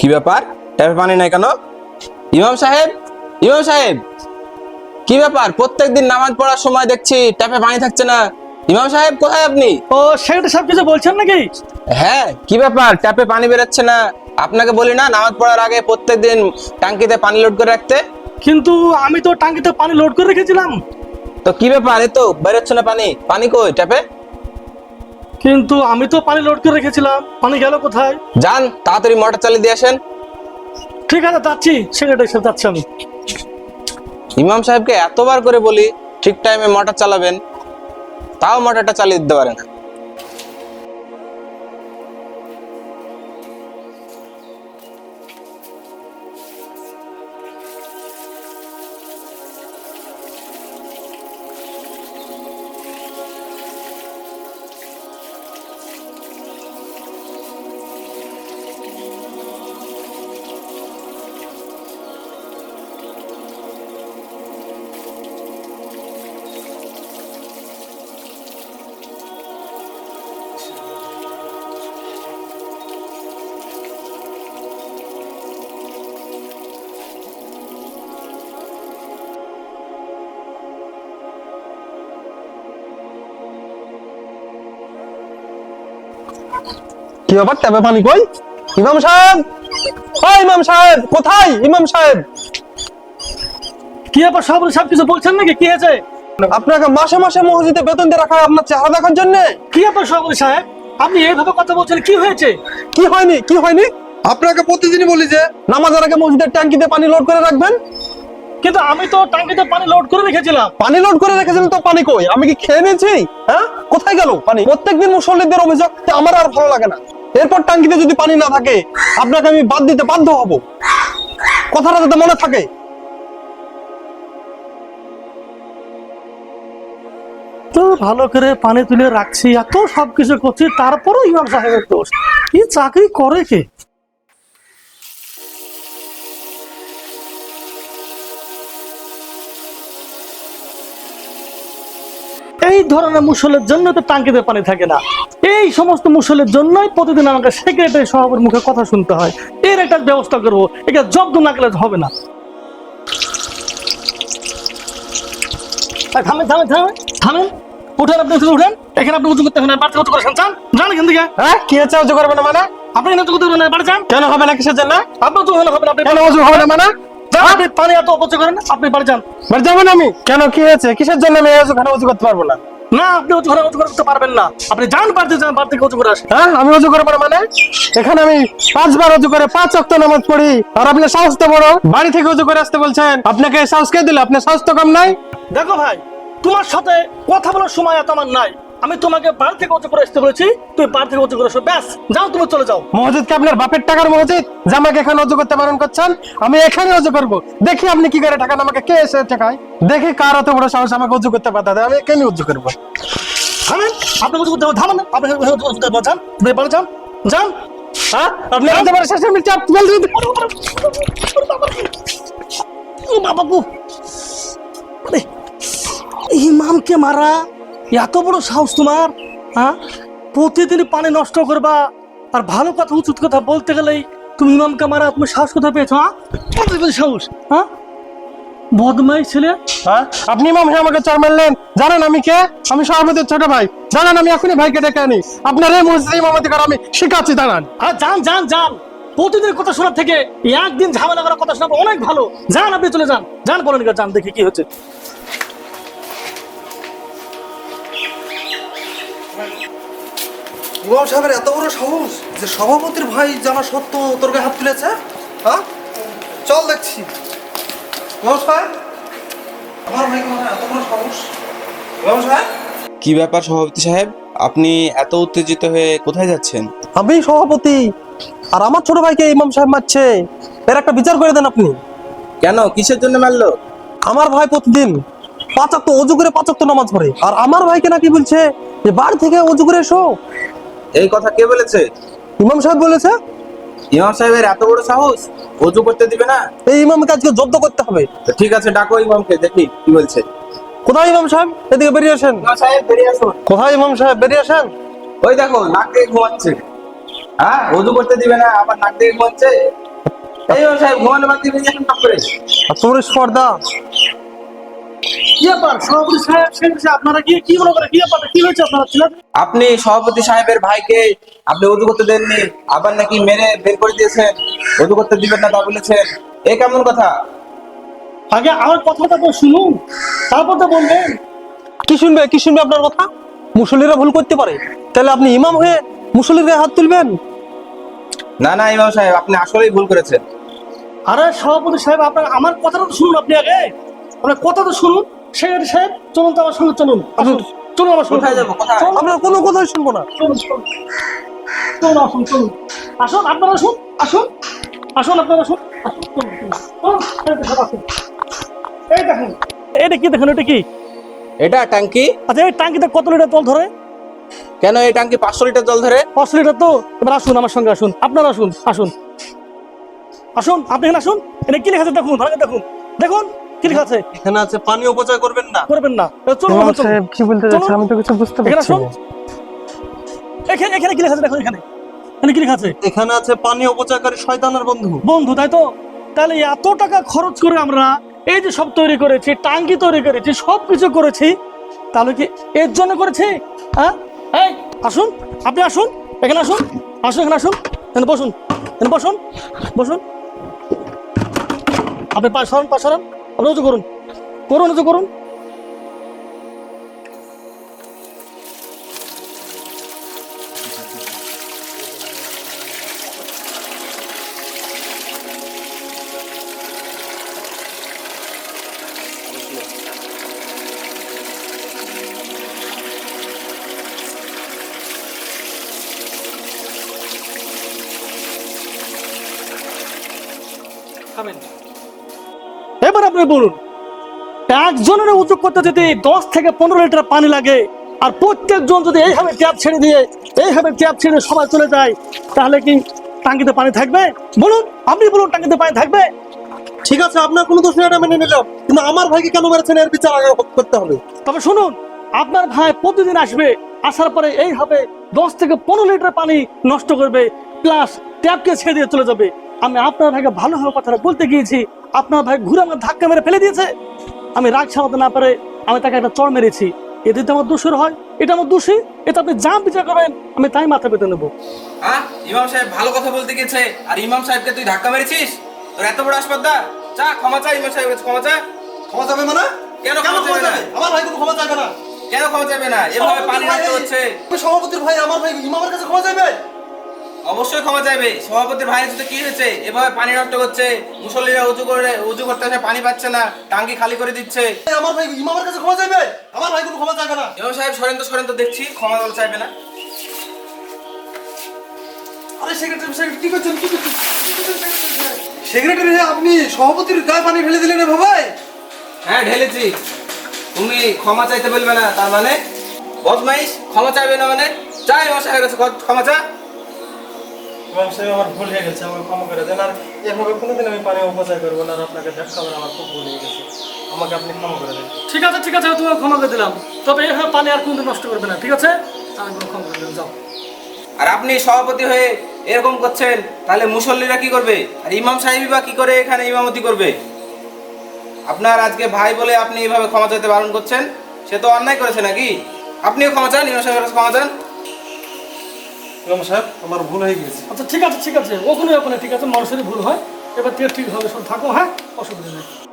কি ব্যাপার? ট্যাপে পানি নাই কেন? ইমাম সাহেব ইমাম সাহেব কি ব্যাপার? প্রত্যেকদিন নামাজ পড়ার সময় দেখছি ট্যাপে পানি থাকছে না। ইমাম সাহেব কোথায় আপনি? ও সেটা সব কিছু বলছেন নাকি? হ্যাঁ কি ব্যাপার? ট্যাপে পানি বেরোচ্ছে না। আপনাকে বলি না নামাজ পড়ার আগে প্রত্যেকদিন টাঙ্কিতে পানি লোড করে রাখতে? কিন্তু আমি তো টাঙ্কিতে পানি লোড করে রেখেছিলাম। তো কি ব্যাপার? এ তো বেরোচ্ছে না পানি। পানি কই ট্যাপে? কিন্তু আমি তো পানি লোড করে রেখেছিলাম। পানি গেল কোথায়? যান তাড়াতাড়ি মোটর চালিয়ে দিয়ে আসেন। ঠিক আছে যাচ্ছি। সেক্রেটারি সাথে যাচ্ছি আমি। ইমাম সাহেবকে এতবার করে বলি ঠিক টাইমে মোটর চালাবেন তাও মোটরটা চালিয়ে দিতে পারে না। কি ব্যাপার? ট্যাপে পানি কই? ইমাম সাহেব! ও ইমাম সাহেব কোথায় ইমাম সাহেব? কি ব্যাপার? সব সব কিছু বলছেন নাকি? কি হয়েছে? আপনাকে মাসে মাসে মসজিদে বেতন দিয়ে রাখা হয় আপনার চেহারা দেখার জন্য? কি ব্যাপার সভাপতি সাহেব? আপনি এইভাবে কথা বলছেন কি হয়েছে? কি হয়নি? কি হয়নি? আপনাকে প্রতিদিনই বলি যে নামাজের আগে মসজিদের ট্যাঙ্কিতে পানি লোড করে রাখবেন? কিন্তু আমি তো ট্যাঙ্কিতে পানি লোড করে রেখেছিলাম। পানি লোড করে রেখেছেন তো পানি কই? আমি কি খেয়ে নিয়েছি? হ্যাঁ? কোথায় গেল পানি? প্রত্যেকদিন মুসল্লিদের অভিযোগ আমার আর ভালো লাগে না। এরপর টাঙ্কিতে যদি পানি না থাকে, আপনাকে আমি বাদ দিতে বাধ্য হব। কথাটা যাতে মনে থাকে। তো ভালো করে পানি তুলে রাখছি, এত সবকিছু করছি, তারপরও ইমাম সাহেবের দোষ। কি চাকরি করে কে? ধরনের মুসলের জন্য তো টাঙ্কিতে পানি থাকে না। এই সমস্ত মুসলের জন্যই প্রতিদিন আমাকে সেক্রেটারি সভাপতির মুখে কথা শুনতে হয়। এর একটা ব্যবস্থা করব। এটা জব্দ না গেলে হবে না। থামেন থামেন থামেন থামেন। উঠেন আপনি উঠেন এখানে আপনি উঁচু করতে হবে না বাড়তে উঁচু চান এখান থেকে। হ্যাঁ কি করবে না মানে? আপনি এখানে উঁচু করতে হবে না বাড়ি যান। কেন হবে না কিসের জন্য? আপনি তো হলে হবে না আপনি কেন অজু হবে না মানে? আপনি পানি এত অপচয় করেন আপনি বাড়ি যান। বাড়ি যাব না আমি? কেন? কি হয়েছে? কিসের জন্য আমি এই ওখানে উজু করতে পারব না? না আপনি উঁচু ঘরে উঁচু উঠতে পারবেন না। আপনি যান বাড়িতে যান বাড়ি থেকে উঁচু করে আসেন। হ্যাঁ আমি অজু করে মানে? এখানে আমি পাঁচবার অজু করে পাঁচ অক্ত নামাজ পড়ি। আর আপনি সাহস তো বড়। বাড়ি থেকে অজু করে আসতে বলছেন। আপনাকে সাহস কে দিল? আপনার সাহস তো কম নাই? দেখো ভাই তোমার সাথে কথা বলার সময় এত আমার নাই। আমি তোমাকে বাড়ি থেকে উঁচু করে আসতে বলেছি তুমি বাড়ি থেকে উঁচু করে আসো। ব্যাস যাও তুমি চলে যাও। মসজিদ কি আপনার বাপের টাকার মসজিদ যে আমাকে এখানে অজু করতে বারণ করছেন আমি এখানে অজু করব। দেখি আপনি কি করে টাকা আমাকে কে এসে টাকায় দেখি কার অত বড় সাহস আমাকে অজু করতে বাধা দেয় আমি এখানে অজু করব। থামেন আপনি উঁচু করতে থামেন। আপনি করতে যান আপনি যান। যান। হ্যাঁ আপনি এত বড় শেষে আমি চাপ বলতে ও বাবা ইমামকে মারা। এত বড় সাহস তোমার হ্যাঁ প্রতিদিন পানি নষ্ট করবা। আর ভালো কথা উচিত কথা বলতে গেলেই তুমি ইমামকে মারা তুমি সাহস কোথায় পেয়েছ হ্যাঁ সাহস হ্যাঁ বদমাই ছেলে। হ্যাঁ আপনি ইমাম হয়ে আমাকে চর মারলেন। জানেন আমি কে? আমি সভাপতির ছোট ভাই। জানেন আমি এখনই ভাইকে ডেকে আনি। আপনার এই মসজিদে ইমামতি করা আমি শিখাচ্ছি দাঁড়ান। আর যান যান যান। প্রতিদিন কথা শোনার থেকে একদিন ঝামেলা করার কথা শোনাবো অনেক ভালো। যান আপনি চলে যান। যান বলেন যান দেখি কি হচ্ছে। ইমাম সাহেবের এত বড় সাহস যে সভাপতির ভাই জানা সত্ত্বেও তোর গায়ে হাত তুলেছে? হ্যাঁ? চল দেখছি। ইমাম সাহেব আমার ভাই এত বড় সাহস। ইমাম সাহেব? কি ব্যাপার সভাপতি সাহেব? আপনি এত উত্তেজিত হয়ে কোথায় যাচ্ছেন? আমি সভাপতি আর আমার ছোট ভাইকে ইমাম সাহেব মারছে। এর একটা বিচার করে দেন আপনি। কেন? কিসের জন্য মারলো? আমার ভাই প্রতিদিন পাঁচাত্ত অজু করে পাঁচাত্ত নামাজ পড়ে। আর আমার ভাইকে নাকি বলছে যে বাড়ি থেকে অজু করে এসো। এই কথা কে বলেছে? ইমাম সাহেব বলেছে? ইমাম সাহেবের এত বড় সাহস? অজু করতে দিবে না? এই ইমামকে আজকে জব্দ করতে হবে। তো ঠিক আছে ডাকো ইমামকে দেখি কি বলছে। কোথায় ইমাম সাহেব? এদিকে বেরিয়ে আসেন। ইমাম সাহেব বেরিয়ে আসুন। কোথায় ইমাম সাহেব? বেরিয়ে আসেন। ওই দেখো নাক দিয়ে ঘুমাচ্ছে। হ্যাঁ অজু করতে দিবে না আবার নাক দিয়ে ঘুমাচ্ছে। এই ইমাম সাহেব ঘুমানো বাদ দিয়ে বেরিয়ে আসুন টপ করে। আর তোর স্পর্ধা কি ব্যাপার সভাপতি সাহেব শেখ সাহেব, আপনারা কি কি মনে করে কি ব্যাপার কি হয়েছে আপনারা ছিলেন? আপনি সভাপতি সাহেবের ভাইকে আপনি উজু করতে দেননি আবার নাকি মেরে বের করে দিয়েছেন উজু করতে দিবেন না তা বলেছেন এ কেমন কথা? আগে আমার কথাটা তো শুনুন তারপর তো বলবেন। কি শুনবে কি শুনবে আপনার কথা? মুসল্লিরা ভুল করতে পারে তাহলে আপনি ইমাম হয়ে মুসল্লির গায়ে হাত তুলবেন? না না ইমাম সাহেব আপনি আসলেই ভুল করেছেন। আরে সভাপতি সাহেব আপনার আমার কথাটা তো শুনুন আপনি আগে। আপনার কথা তো শুনুন। শেখ সাহেব চলুন তো আমার সঙ্গে চলুন। চলুন আমার সঙ্গে যাব, কোনো কথাই শুনব না। চলুন আসুন চলুন। আসুন আপনারা আসুন আসুন। আসুন আপনারা আসুন এই দেখুন, এটা কি দেখুন এটা কি? এটা ট্যাঙ্কি। আচ্ছা এই টাঙ্কিতে কত লিটার জল ধরে? কেন এই ট্যাঙ্কি পাঁচশো লিটার জল ধরে? পাঁচশো লিটার তো? এবার আসুন আমার সঙ্গে আসুন। আপনারা আসুন আসুন। আসুন আপনি এখানে আসুন। এটা কি লেখা আছে দেখুন দেখুন। দেখুন কি লেখা আছে। এখানে আছে পানি অপচয় করবেন না। করবেন না। চলুন। সাহেব কি বলতে চাচ্ছেন? আমি তো কিছু বুঝতে এখানে পারছি না। এখানে এখানে কি লেখা আছে? দেখুন এখানে। এখানে কি লেখা আছে? এখানে আছে পানি অপচয়কারী শয়তানের বন্ধু। বন্ধু তাই তো? তাহলে এত টাকা খরচ করে আমরা এই যে সব তৈরি করেছি টাঙ্কি তৈরি করেছি সব কিছু করেছি তাহলে কি এর জন্য করেছি? হ্যাঁ? এই আসুন আপনি আসুন এখানে আসুন আসুন এখানে আসুন এখানে বসুন এখানে বসুন বসুন। আপনি পাশ সরান পাশ সরান। আপনি উঁচু করুন করুন উঁচু করুন এবার আপনি বলুন একজনের উঁচু করতে যদি দশ থেকে পনেরো লিটার পানি লাগে আর প্রত্যেকজন যদি এইভাবে ট্যাপ ছেড়ে দিয়ে এইভাবে ট্যাপ ছেড়ে সবাই চলে যায় তাহলে কি টাঙ্কিতে পানি থাকবে? বলুন আপনি বলুন টাঙ্কিতে পানি থাকবে? ঠিক আছে আপনার কোনো দোষ নেই এটা মেনে নিলাম। কিন্তু আমার ভাইকে কেন মেরেছেন? এর বিচার আগে করতে হবে। তবে শুনুন আপনার ভাই প্রতিদিন আসবে আসার পরে এইভাবে দশ থেকে পনেরো লিটার পানি নষ্ট করবে প্লাস ট্যাপকে ছেড়ে দিয়ে চলে যাবে। আমি আপনার ভাইকে ভালোভাবে কথাটা বলতে গিয়েছি আপনার ভাই ঘুরে আমার ধাক্কা মেরে ফেলে দিয়েছে। আমি রাগ সামলাতে না পারে আমি তাকে একটা চড় মেরেছি। এতে যদি আমার দোষের হয় এটা আমার দোষী এটা আপনি যা বিচার করবেন আমি তাই মাথা পেতে নেব। হ্যাঁ ইমাম সাহেব ভালো কথা বলতে গেছে। আর ইমাম সাহেবকে তুই ধাক্কা মেরেছিস? তোর এত বড় আসপাদ্দা চা ক্ষমা চা ইমাম সাহেব কাছে ক্ষমা চা ক্ষমা যাবে মানে? কেন ক্ষমা চাইবে না? আমার ভাই কোনো ক্ষমা চাইবে না। কেন ক্ষমা চাইবে না? এভাবে পানি হচ্ছে। সভাপতির ভাই আমার ভাই ইমামের কাছে ক্ষমা চাইবে? অবশ্যই ক্ষমা চাইবে। সভাপতির ভাইয়ের সাথে কি হয়েছে? এভাবে পানি নষ্ট করছে। মুসল্লিরা উঁচু করে উঁচু করতে আসে পানি পাচ্ছে না টাঙ্কি খালি করে দিচ্ছে। আমার ভাই ইমামের কাছে ক্ষমা চাইবে? আমার ভাই কোনো ক্ষমা চাইবে না। ইমাম সাহেব সরেন তো সরেন তো দেখছি। ক্ষমা চাইবে না। আরে সেক্রেটারি সেক্রেটারি কি করছেন? কি করছেন? সেক্রেটারি আপনি সভাপতির গায়ে পানি ঢেলে দিলেন এভাবে? হ্যাঁ ঢেলেছি। তুমি ক্ষমা চাইতে বলবে না তার মানে? বদমাইশ ক্ষমা চাইবে না মানে? চাই সাহেবের কাছে ক্ষমা চা। ইমাম সাহেব আমার ভুল হয়ে গেছে আমাকে ক্ষমা করে দেন। আর এভাবে কোনোদিন আমি পানি অপচয় করব না আর আপনাকে দেখা করে আমার খুব ভুল হয়ে গেছে। আমাকে আপনি ক্ষমা করে দেন। ঠিক আছে ঠিক আছে তোমাকে ক্ষমা করে দিলাম। তবে এইভাবে পানি আর কোনদিন নষ্ট করবে না ঠিক আছে? আমি ক্ষমা করে দিলাম যাও। আর আপনি সভাপতি হয়ে এরকম করছেন তাহলে মুসল্লিরা কি করবে? আর ইমাম সাহেবই বা কি করে এখানে ইমামতি করবে? আপনার আজকে ভাই বলে আপনি এইভাবে ক্ষমা চাইতে বারণ করছেন সে তো অন্যায় করেছে নাকি? আপনিও ক্ষমা চান ইমাম সাহেবের ক্ষমা চান? ইমাম সাহেব, আমার ভুল হয়ে গেছে আচ্ছা ঠিক আছে ঠিক আছে। ওখানে ওখানে ঠিক আছে, মানুষেরই ভুল হয়। এবার ঠিক ঠিক হবে, সব থাকো হ্যাঁ? অসুবিধা নেই।